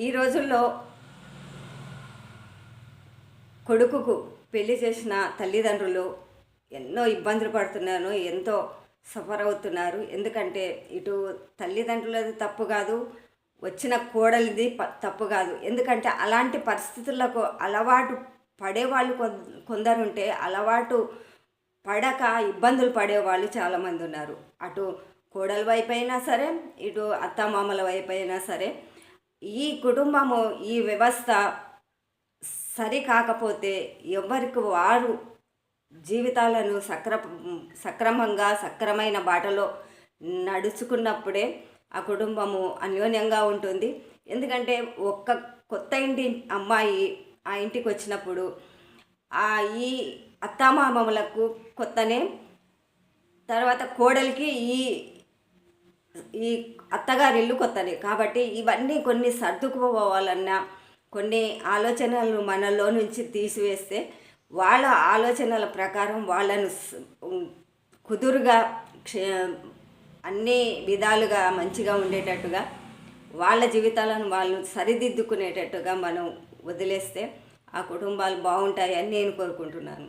ఈ రోజుల్లో కొడుకుకు పెళ్ళి చేసిన తల్లిదండ్రులు ఎన్నో ఇబ్బందులు పడుతున్నారు ఎంతో సఫర్ అవుతున్నారు. ఎందుకంటే ఇటు తల్లిదండ్రులది తప్పు కాదు వచ్చిన కోడలిది ప- తప్పు కాదు. ఎందుకంటే అలాంటి పరిస్థితులకు అలవాటు పడేవాళ్ళు కొం- కొందరుంటే అలవాటు పడక ఇబ్బందులు పడేవాళ్ళు చాలామంది ఉన్నారు. అటు కోడల వైపు అయినా సరే ఇటు అత్తమామల వైపు అయినా సరే ఈ కుటుంబము ఈ వ్యవస్థ సరి కాకపోతే ఎవరికి వారు జీవితాలను సక్ర సక్రమంగా సక్రమైన బాటలో నడుచుకున్నప్పుడే ఆ కుటుంబము అన్యోన్యంగా ఉంటుంది. ఎందుకంటే ఒక్క కొత్త ఇంటి అమ్మాయి ఆ ఇంటికి వచ్చినప్పుడు ఆ ఈ అత్తామామలకు కొత్తనే తర్వాత కోడలికి ఈ ఈ అత్తగారి ఇల్లు కొత్తది. కాబట్టి ఇవన్నీ కొన్ని సర్దుకుపోవాలన్నా కొన్ని ఆలోచనలు మనలో నుంచి తీసివేస్తే వాళ్ళ ఆలోచనల ప్రకారం వాళ్ళను కుదురుగా క్షే అన్ని విధాలుగా మంచిగా ఉండేటట్టుగా వాళ్ళ జీవితాలను వాళ్ళు సరిదిద్దుకునేటట్టుగా మనం వదిలేస్తే ఆ కుటుంబాలు బాగుంటాయని నేను కోరుకుంటున్నాను.